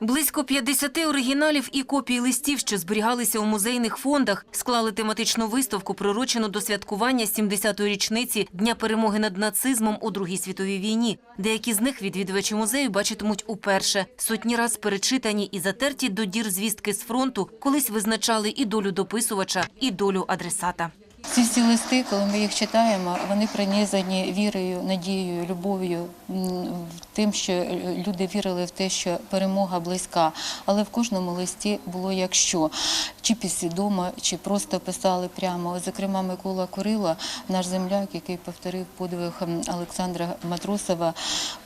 Близько 50 оригіналів і копій листів, що зберігалися у музейних фондах, склали тематичну виставку, прирочену до святкування 70-ї річниці Дня перемоги над нацизмом у Другій світовій війні. Деякі з них відвідувачі музею бачитимуть уперше. Сотні раз перечитані і затерті до дір звістки з фронту, колись визначали і долю дописувача, і долю адресата. Ці всі листи, коли ми їх читаємо, вони пронизані вірою, надією, любов'ю, тим, що люди вірили в те, що перемога близька. Але в кожному листі було якщо чи підсвідомо, чи просто писали прямо. Зокрема, Микола Курила, наш земляк, який повторив подвиг Олександра Матросова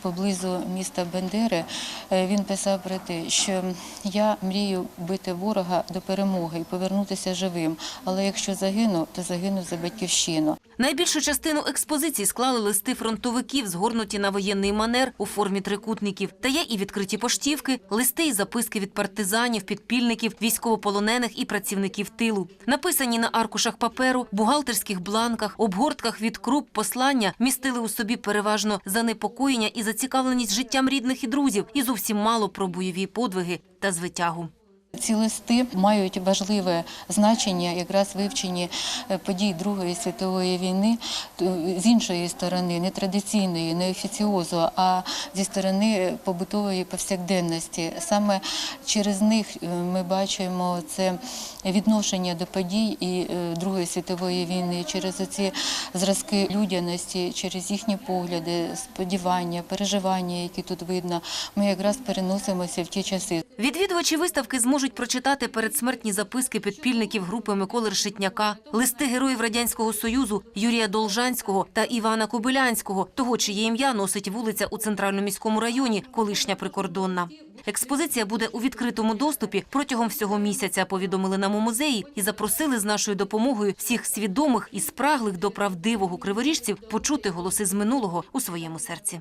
поблизу міста Бендери. е, Він писав про те, що я мрію бити ворога до перемоги і повернутися живим. Але якщо загину, то загину за батьківщину. Найбільшу частину експозиції склали листи фронтовиків, згорнуті на воєнний манер у формі трикутників. Та є і відкриті поштівки, листи і записки від партизанів, підпільників, військовополонених і працівників тилу. Написані на аркушах паперу, бухгалтерських бланках, обгортках від круп послання містили у собі переважно занепокоєння і зацікавленість життям рідних і друзів, і зовсім мало про бойові подвиги та звитягу. Ці листи мають важливе значення, якраз вивчені е, подій Другої світової війни з іншої сторони, не традиційної, не офіціозу, а зі сторони побутової повсякденності. Саме через них е, ми бачимо це відношення до подій і е, Другої світової війни, через ці зразки людяності, через їхні погляди, сподівання, переживання, які тут видно. Ми якраз переносимося в ті часи. Відвідувачі виставки зможуть прочитати передсмертні записки підпільників групи Миколи Решетняка, листи героїв Радянського Союзу Юрія Должанського та Івана Кобилянського, того, чиє ім'я носить вулиця у центральному міському районі, колишня прикордонна. Експозиція буде у відкритому доступі протягом всього місяця, повідомили нам у музеї і запросили з нашою допомогою всіх свідомих і спраглих до правдивого криворіжців почути голоси з минулого у своєму серці.